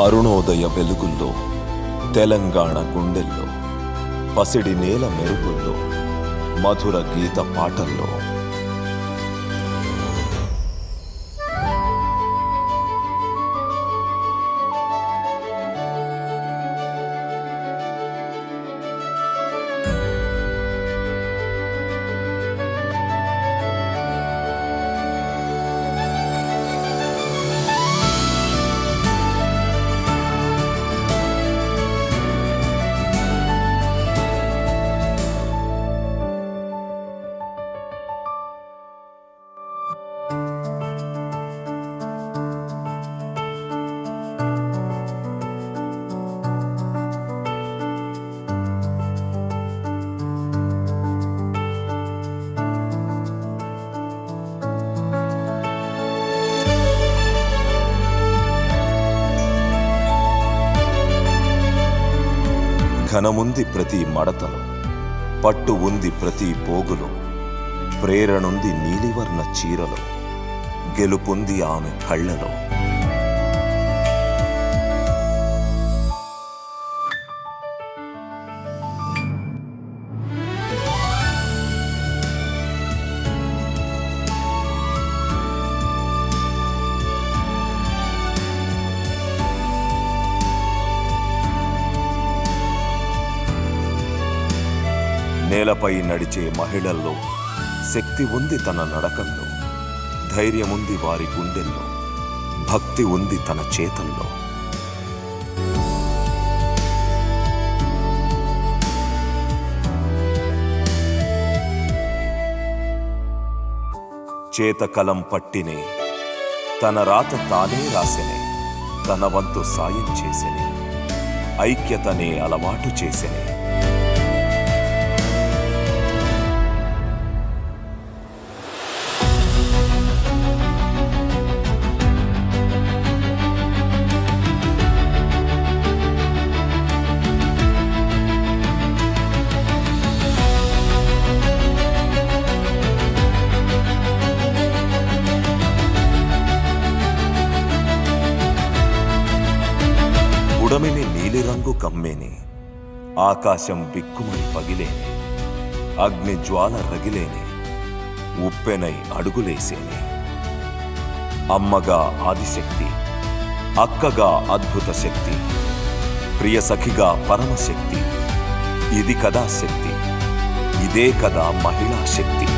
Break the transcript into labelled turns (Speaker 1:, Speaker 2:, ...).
Speaker 1: అరుణోదయ వెలుగుల్లో తెలంగాణ గుండెల్లో పసిడి నేల మెరుపుల్లో మధుర గీత పాటల్లో. ఘనముంది ప్రతి మడతలో పట్టు ఉంది ప్రతి పోగులో ప్రేరణుంది నీలివర్ణ చీరలో గెలుపుంది ఆమె కళ్ళలో. నేలపై నడిచే మహిళల్లో శక్తి ఉంది తన నడకల్లో ధైర్యముంది వారి గుండెల్లో భక్తి ఉంది తన చేతల్లో. చేతకలం పట్టినే తన రాత తానే రాసెనే తన వంతు సాయం చేసెనే ఐక్యతనే అలవాటు చేసెనే. ఉడమిని నీలిరంగు కమ్మేని ఆకాశం బిక్కుమని పగిలేని అగ్ని జ్వాల రగిలేని ఉప్పెనై అడుగులేసేని. అమ్మగా ఆదిశక్తి అక్కగా అద్భుత శక్తి ప్రియ సఖిగా పరమశక్తి ఇది కదా శక్తి ఇదే కదా మహిళా శక్తి